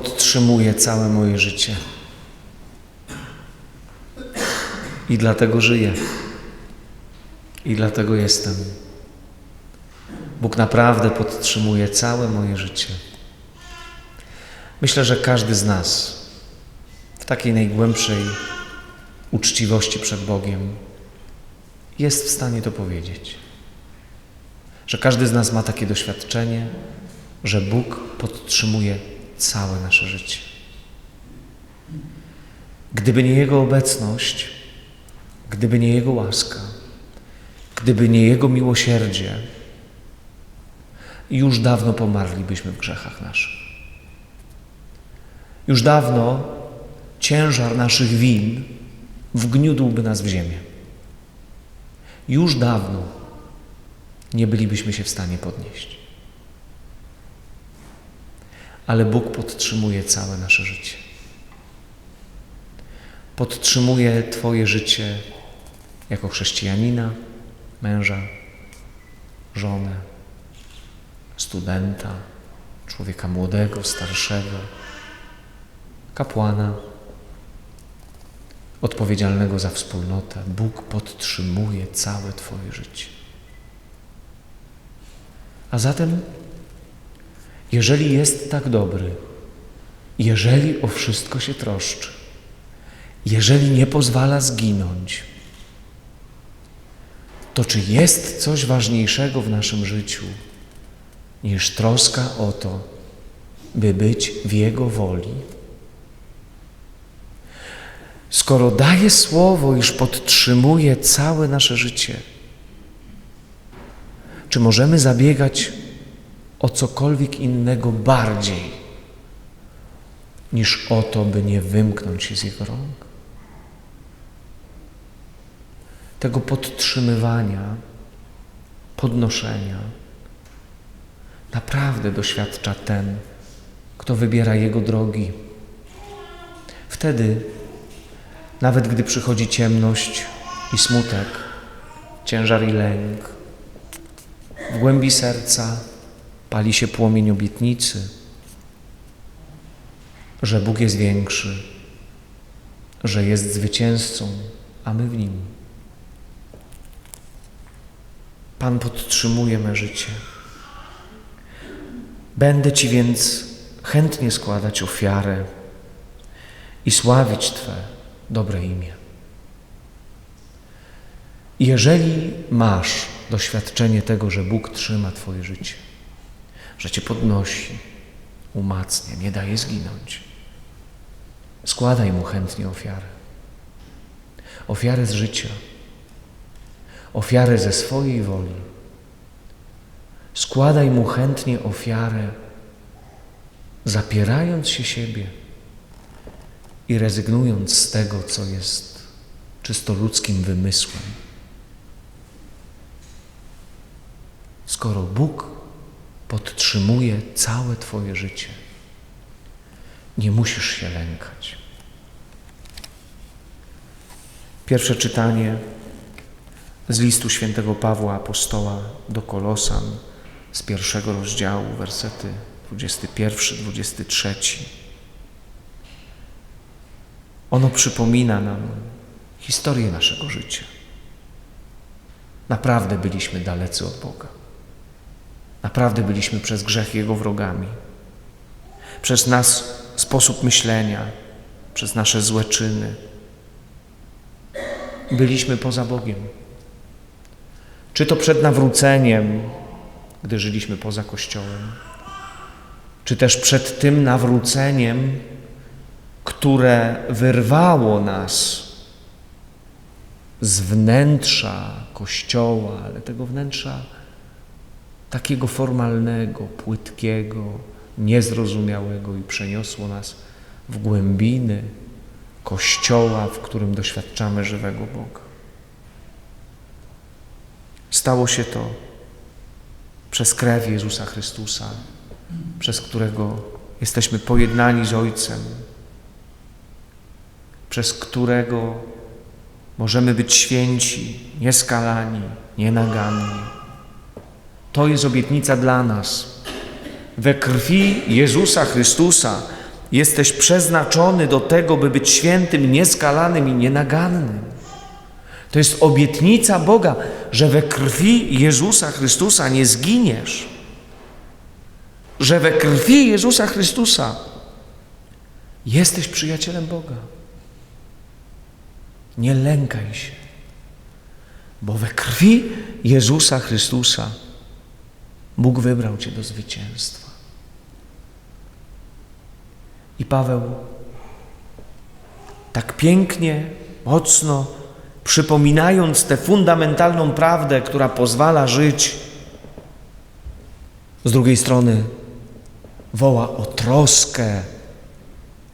podtrzymuje całe moje życie. I dlatego żyję. I dlatego jestem. Bóg naprawdę podtrzymuje całe moje życie. Myślę, że każdy z nas w takiej najgłębszej uczciwości przed Bogiem jest w stanie to powiedzieć. Że każdy z nas ma takie doświadczenie, że Bóg podtrzymuje całe nasze życie. Gdyby nie Jego obecność, gdyby nie Jego łaska, gdyby nie Jego miłosierdzie, już dawno pomarlibyśmy w grzechach naszych. Już dawno ciężar naszych win wgniódłby nas w ziemię. Już dawno nie bylibyśmy się w stanie podnieść. Ale Bóg podtrzymuje całe nasze życie. Podtrzymuje Twoje życie jako chrześcijanina, męża, żonę, studenta, człowieka młodego, starszego, kapłana, odpowiedzialnego za wspólnotę. Bóg podtrzymuje całe Twoje życie. A zatem, jeżeli jest tak dobry, jeżeli o wszystko się troszczy, jeżeli nie pozwala zginąć, to czy jest coś ważniejszego w naszym życiu niż troska o to, by być w Jego woli? Skoro daje słowo, iż podtrzymuje całe nasze życie, czy możemy zabiegać o cokolwiek innego bardziej niż o to, by nie wymknąć się z Jego rąk? Tego podtrzymywania, podnoszenia naprawdę doświadcza ten, kto wybiera Jego drogi. Wtedy, nawet gdy przychodzi ciemność i smutek, ciężar i lęk, w głębi serca pali się płomień obietnicy, że Bóg jest większy, że jest zwycięzcą, a my w Nim. Pan podtrzymuje me życie. Będę Ci więc chętnie składać ofiarę i sławić Twe dobre imię. Jeżeli masz doświadczenie tego, że Bóg trzyma Twoje życie, że Cię podnosi, umacnia, nie daje zginąć, składaj Mu chętnie ofiarę. Ofiarę z życia, ofiarę ze swojej woli. Składaj Mu chętnie ofiarę, zapierając się siebie i rezygnując z tego, co jest czysto ludzkim wymysłem. Skoro Bóg podtrzymuje całe Twoje życie, nie musisz się lękać. Pierwsze czytanie z listu świętego Pawła Apostoła do Kolosan z pierwszego rozdziału, wersety 21-23. Ono przypomina nam historię naszego życia. Naprawdę byliśmy dalecy od Boga. Naprawdę byliśmy przez grzech Jego wrogami. Przez nas sposób myślenia, przez nasze złe czyny. Byliśmy poza Bogiem. Czy to przed nawróceniem, gdy żyliśmy poza Kościołem, czy też przed tym nawróceniem, które wyrwało nas z wnętrza Kościoła, ale tego wnętrza takiego formalnego, płytkiego, niezrozumiałego i przeniosło nas w głębiny Kościoła, w którym doświadczamy żywego Boga. Stało się to przez krew Jezusa Chrystusa, przez którego jesteśmy pojednani z Ojcem, przez którego możemy być święci, nieskalani, nienaganni. To jest obietnica dla nas. We krwi Jezusa Chrystusa Jesteś przeznaczony do tego, by być świętym, nieskalanym i nienagannym. To jest obietnica Boga, że we krwi Jezusa Chrystusa nie zginiesz. Że we krwi Jezusa Chrystusa jesteś przyjacielem Boga. Nie lękaj się, bo we krwi Jezusa Chrystusa Bóg wybrał Cię do zwycięstwa. I Paweł tak pięknie, mocno, przypominając tę fundamentalną prawdę, która pozwala żyć, z drugiej strony woła o troskę,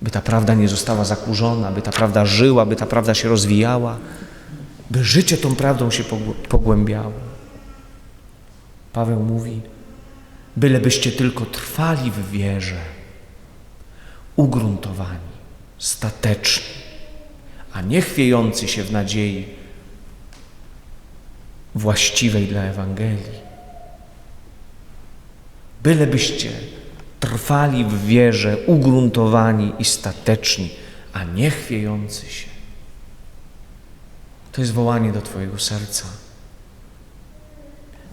by ta prawda nie została zakurzona, by ta prawda żyła, by ta prawda się rozwijała, by życie tą prawdą się pogłębiało. Paweł mówi, bylebyście tylko trwali w wierze, ugruntowani, stateczni, a nie chwiejący się w nadziei właściwej dla Ewangelii. Bylebyście trwali w wierze, ugruntowani i stateczni, a nie chwiejący się. To jest wołanie do Twojego serca.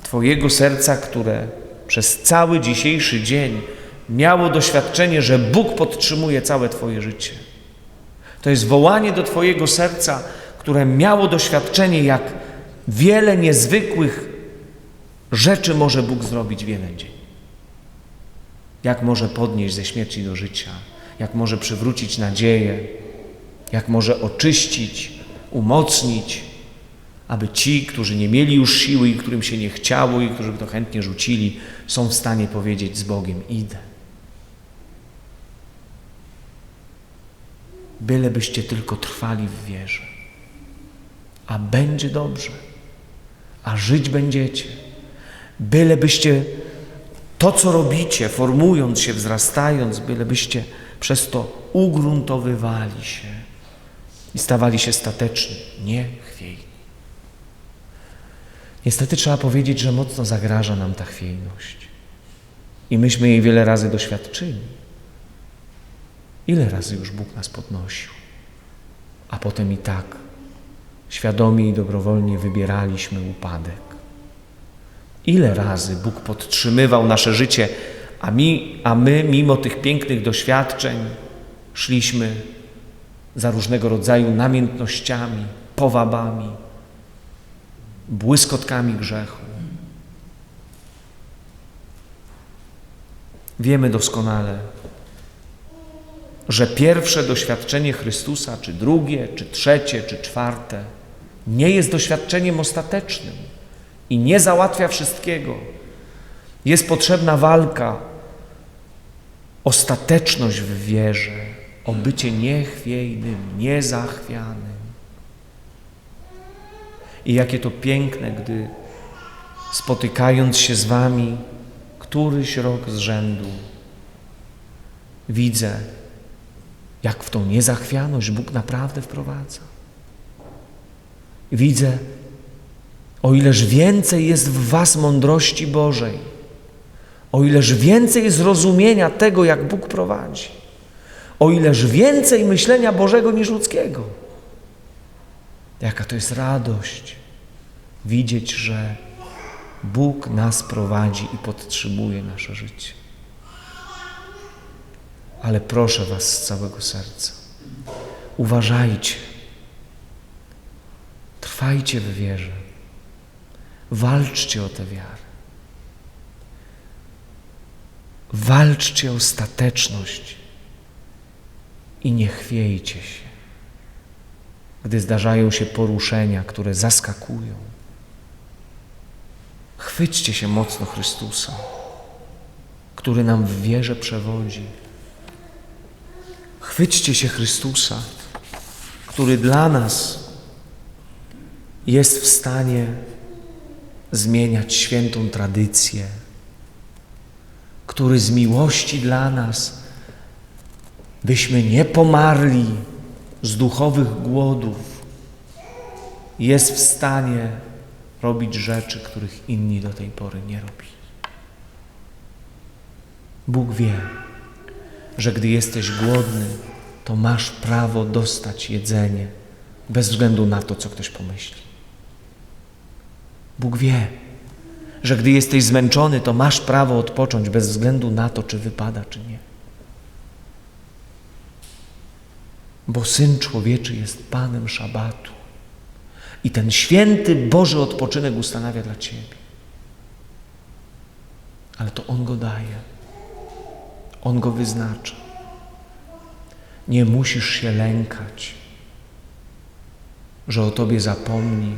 Twojego serca, które przez cały dzisiejszy dzień miało doświadczenie, że Bóg podtrzymuje całe Twoje życie. To jest wołanie do Twojego serca, które miało doświadczenie, jak wiele niezwykłych rzeczy może Bóg zrobić w jeden dzień. Jak może podnieść ze śmierci do życia, jak może przywrócić nadzieję, jak może oczyścić, umocnić, aby ci, którzy nie mieli już siły i którym się nie chciało i którzy by to chętnie rzucili, są w stanie powiedzieć z Bogiem: Idę. Bylebyście tylko trwali w wierze, a będzie dobrze, a żyć będziecie. Bylebyście to, co robicie, formując się, wzrastając, bylebyście przez to ugruntowywali się i stawali się stateczni, nie chwiejni. Niestety trzeba powiedzieć, że mocno zagraża nam ta chwiejność. I myśmy jej wiele razy doświadczyli. Ile razy już Bóg nas podnosił, a potem i tak świadomie i dobrowolnie wybieraliśmy upadek. Ile razy Bóg podtrzymywał nasze życie, a, mi, a my, mimo tych pięknych doświadczeń, szliśmy za różnego rodzaju namiętnościami, powabami, błyskotkami grzechu. Wiemy doskonale, że pierwsze doświadczenie Chrystusa, czy drugie, czy trzecie, czy czwarte, nie jest doświadczeniem ostatecznym i nie załatwia wszystkiego. Jest potrzebna walka, ostateczność w wierze, o bycie niechwiejnym, niezachwianym. I jakie to piękne, gdy spotykając się z Wami któryś rok z rzędu, widzę, jak w tą niezachwianość Bóg naprawdę wprowadza. Widzę, o ileż więcej jest w Was mądrości Bożej, o ileż więcej zrozumienia tego, jak Bóg prowadzi, o ileż więcej myślenia Bożego niż ludzkiego. Jaka to jest radość widzieć, że Bóg nas prowadzi i podtrzymuje nasze życie. Ale proszę Was z całego serca, uważajcie, trwajcie w wierze, walczcie o tę wiarę. Walczcie o stateczność i nie chwiejcie się gdy zdarzają się poruszenia, które zaskakują. Chwyćcie się mocno Chrystusa, który nam w wierze przewodzi. Chwyćcie się Chrystusa, który dla nas jest w stanie zmieniać świętą tradycję, który z miłości dla nas, byśmy nie pomarli, z duchowych głodów jest w stanie robić rzeczy, których inni do tej pory nie robili. Bóg wie, że gdy jesteś głodny, to masz prawo dostać jedzenie, bez względu na to, co ktoś pomyśli. Bóg wie, że gdy jesteś zmęczony, to masz prawo odpocząć bez względu na to, czy wypada, czy nie. Bo Syn Człowieczy jest Panem Szabatu. I ten święty Boży odpoczynek ustanawia dla Ciebie. Ale to On go daje. On go wyznacza. Nie musisz się lękać, że o Tobie zapomni.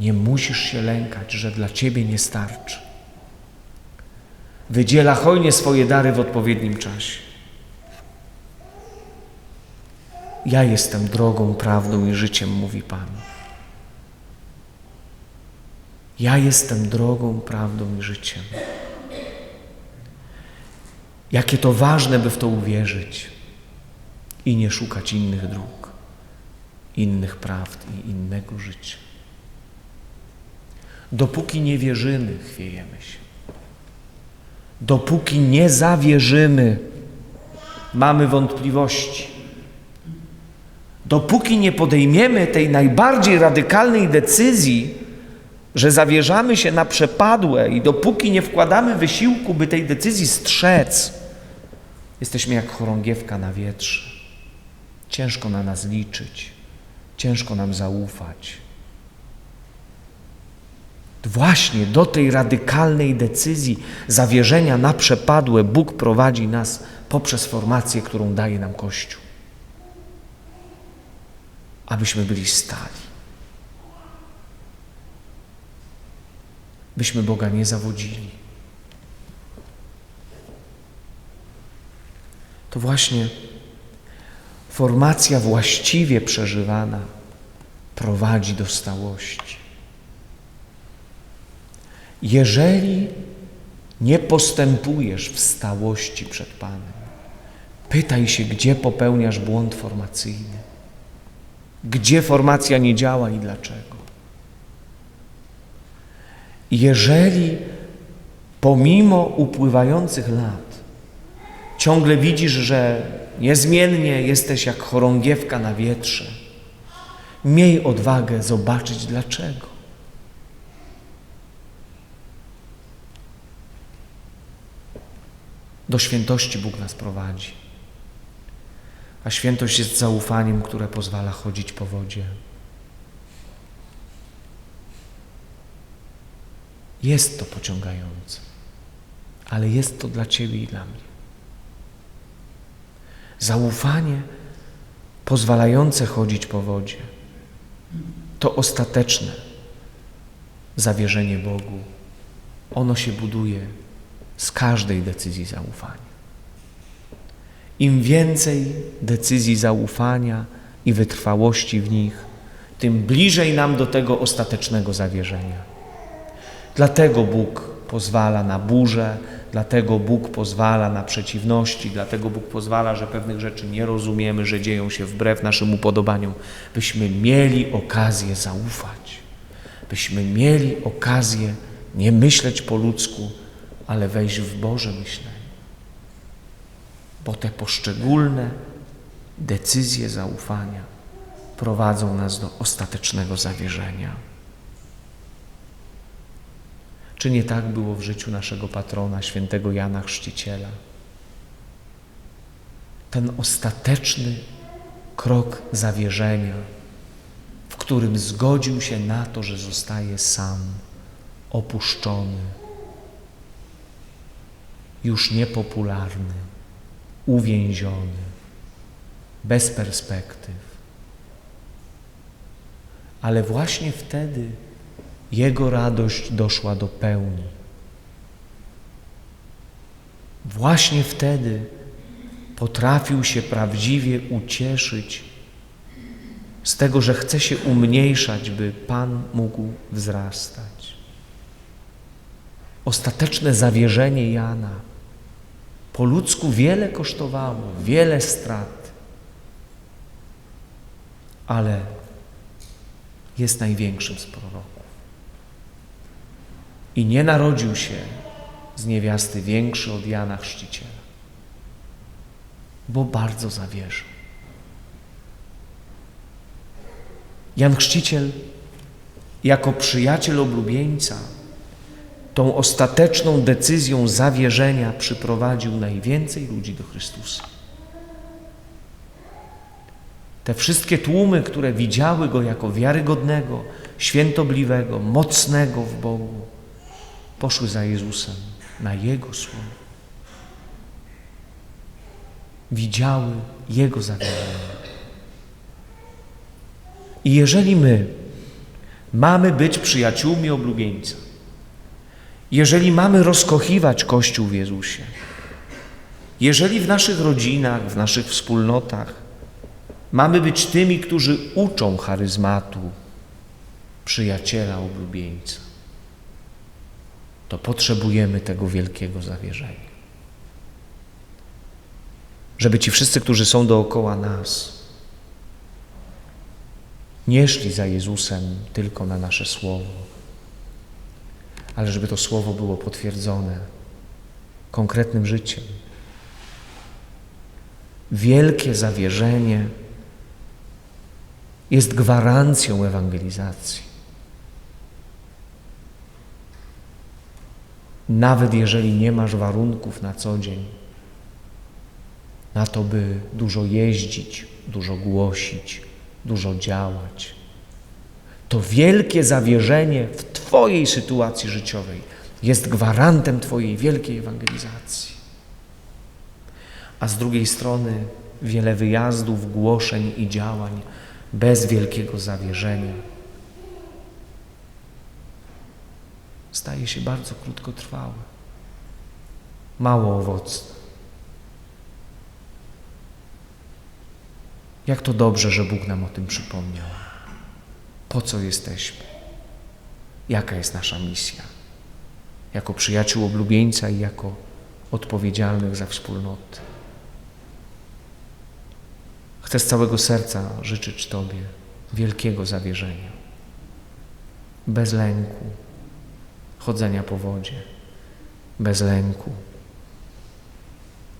Nie musisz się lękać, że dla Ciebie nie starczy. Wydziela hojnie swoje dary w odpowiednim czasie. Ja jestem drogą, prawdą i życiem, mówi Pan. Ja jestem drogą, prawdą i życiem. Jakie to ważne, by w to uwierzyć i nie szukać innych dróg, innych prawd i innego życia. Dopóki nie wierzymy, chwiejemy się. Dopóki nie zawierzymy, mamy wątpliwości. Dopóki nie podejmiemy tej najbardziej radykalnej decyzji, że zawierzamy się na przepadłe i dopóki nie wkładamy wysiłku, by tej decyzji strzec, jesteśmy jak chorągiewka na wietrze. Ciężko na nas liczyć, ciężko nam zaufać. Właśnie do tej radykalnej decyzji zawierzenia na przepadłe Bóg prowadzi nas poprzez formację, którą daje nam Kościół. Abyśmy byli stali. Byśmy Boga nie zawodzili. To właśnie formacja właściwie przeżywana prowadzi do stałości. Jeżeli nie postępujesz w stałości przed Panem, pytaj się, gdzie popełniasz błąd formacyjny, gdzie formacja nie działa i dlaczego. Jeżeli pomimo upływających lat ciągle widzisz, że niezmiennie jesteś jak chorągiewka na wietrze, miej odwagę zobaczyć dlaczego. Do świętości Bóg nas prowadzi. A świętość jest zaufaniem, które pozwala chodzić po wodzie. Jest to pociągające, ale jest to dla Ciebie i dla mnie. Zaufanie pozwalające chodzić po wodzie to ostateczne zawierzenie Bogu. Ono się buduje z każdej decyzji zaufania. Im więcej decyzji zaufania i wytrwałości w nich, tym bliżej nam do tego ostatecznego zawierzenia. Dlatego Bóg pozwala na burze, dlatego Bóg pozwala na przeciwności, dlatego Bóg pozwala, że pewnych rzeczy nie rozumiemy, że dzieją się wbrew naszym upodobaniom, byśmy mieli okazję zaufać, byśmy mieli okazję nie myśleć po ludzku, ale wejść w Boże myślenie. Bo te poszczególne decyzje zaufania prowadzą nas do ostatecznego zawierzenia. Czy nie tak było w życiu naszego patrona, świętego Jana Chrzciciela? Ten ostateczny krok zawierzenia, w którym zgodził się na to, że zostaje sam, opuszczony, już niepopularny, uwięziony, bez perspektyw. Ale właśnie wtedy jego radość doszła do pełni. Właśnie wtedy potrafił się prawdziwie ucieszyć z tego, że chce się umniejszać, by Pan mógł wzrastać. Ostateczne zawierzenie Jana po ludzku wiele kosztowało, wiele strat, ale jest największym z proroków. I nie narodził się z niewiasty większy od Jana Chrzciciela. bo bardzo zawierzył. Jan Chrzciciel, jako przyjaciel oblubieńca, tą ostateczną decyzją zawierzenia przyprowadził najwięcej ludzi do Chrystusa. Te wszystkie tłumy, które widziały go jako wiarygodnego, świętobliwego, mocnego w Bogu, poszły za Jezusem na Jego słowo. Widziały Jego zawierzenie. I jeżeli my mamy być przyjaciółmi oblubieńca, jeżeli mamy rozkochiwać Kościół w Jezusie, jeżeli w naszych rodzinach, w naszych wspólnotach mamy być tymi, którzy uczą charyzmatu przyjaciela oblubieńca, to potrzebujemy tego wielkiego zawierzenia. Żeby ci wszyscy, którzy są dookoła nas, nie szli za Jezusem tylko na nasze słowo, ale żeby to słowo było potwierdzone konkretnym życiem. Wielkie zawierzenie jest gwarancją ewangelizacji. Nawet jeżeli nie masz warunków na co dzień, na to, by dużo jeździć, dużo głosić, dużo działać, to wielkie zawierzenie w Twojej sytuacji życiowej jest gwarantem Twojej wielkiej ewangelizacji. A z drugiej strony wiele wyjazdów, głoszeń i działań bez wielkiego zawierzenia staje się bardzo krótkotrwałe, mało owocne. Jak to dobrze, że Bóg nam o tym przypomniał. Po co jesteśmy? Jaka jest nasza misja? Jako przyjaciół oblubieńca i jako odpowiedzialnych za wspólnotę. Chcę z całego serca życzyć Tobie wielkiego zawierzenia, bez lęku, chodzenia po wodzie, bez lęku,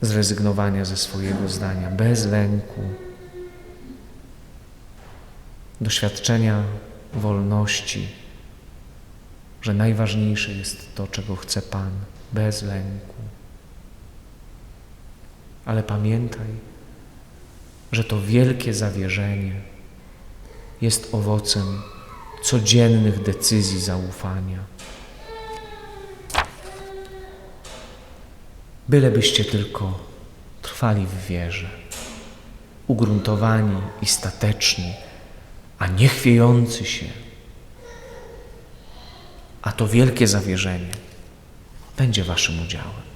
zrezygnowania ze swojego zdania, bez lęku, doświadczenia wolności, że najważniejsze jest to, czego chce Pan, bez lęku. Ale pamiętaj, że to wielkie zawierzenie jest owocem codziennych decyzji zaufania. Bylebyście tylko trwali w wierze, ugruntowani i stateczni, a nie chwiejący się. A to wielkie zawierzenie będzie waszym udziałem.